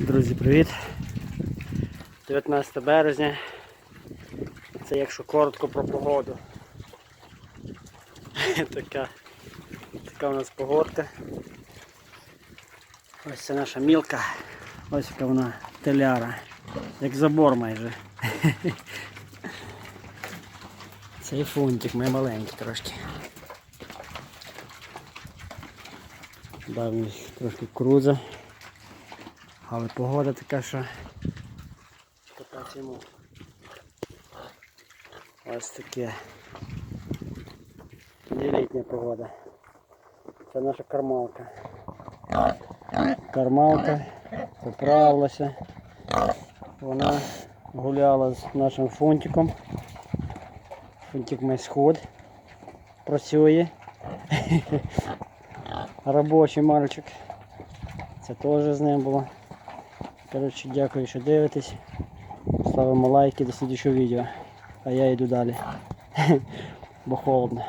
Друзі, привіт! 19 березня. Це якщо коротко про погоду. така, така у нас погодка. Ось це наша мілка. Ось яка вона теляра. Як забор майже. Цей фунтик, ми маленький трошки. Дав мені трошки круза. Але погода така, що катати йому. Ось таке. Не літня погода. Це наша кармалка. Кармалка поправилася. Вона гуляла з нашим фунтиком. Фунтик має сход. Працює. Робочий мальчик. Це теж з ним було. Коротше, дякую, що дивитесь. Ставимо лайки до слідчого відео. А я йду далі. Бо холодно.